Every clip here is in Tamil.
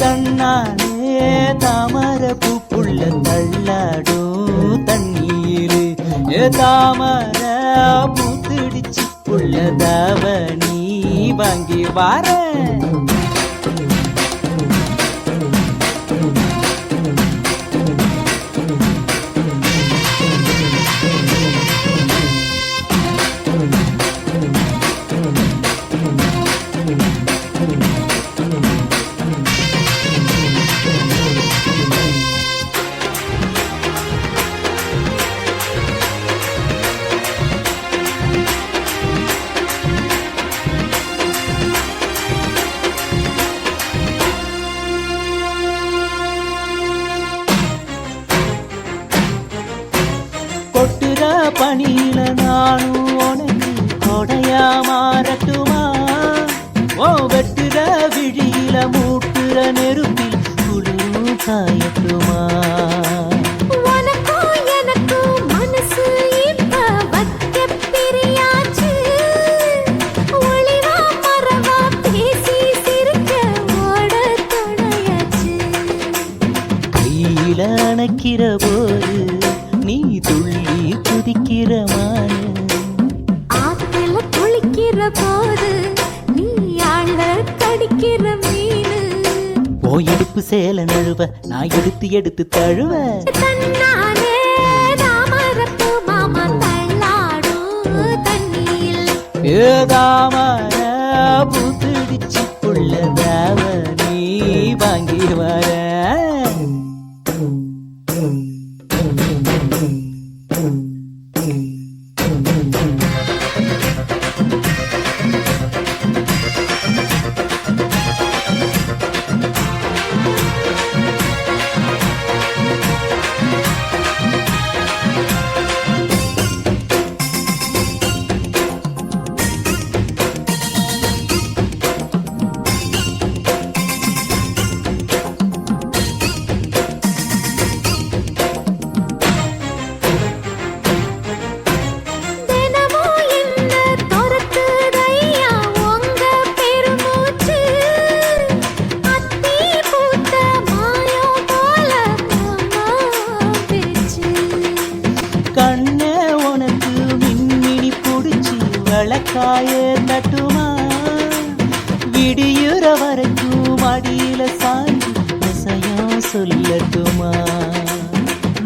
தன்னானே தாமர பூப்புள்ள தள்ளாடும் தண்ணீர் ஏ தாமர பூத்திடிச்சு புள்ள நீ வாங்கி வார பணியில நானும் உனக்கு கொடையா மாறட்டுமா? ஓ வெட்டுற விழியில மூட்டுற நெருப்பில் குளிரும் காயட்டுமா? எனக்கும் மானு. ஆத்துல குளிக்கிற போது நீ ஆள கடிக்கிற மீனு. ஓ எடுப்பு சேல நழுவ நான் எடுத்து எடுத்து தழுவ. தன்னானே தாமரப்பூ மாமா தள்ளாடும் தண்ணியில். ஏதாமர புத்துடிச்சு புள்ள தாவணி வாங்கி வர.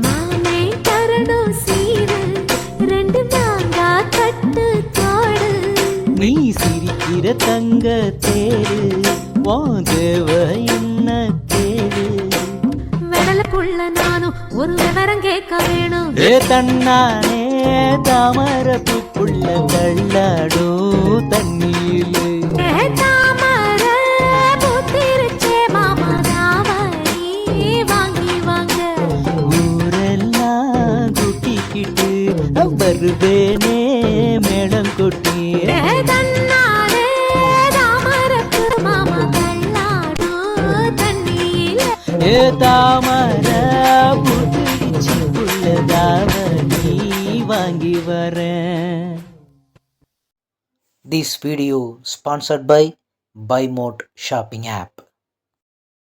மாமே தரணும் சீரு ரெண்டு மாங்கா கட்டு தோடு நீ சிரிக்கிற தங்க தேரு தேவ என்ன நானும் ஒரு விவரம் கேட்க வேணும். ஏ தன்னானே தாமர புள்ள தள்ளாடும் தண்ணீர் ஏ ஏ தாமர புதுச்சு உள்ளதாவணி வாங்கி வரேன் this video sponsored by Bymod shopping app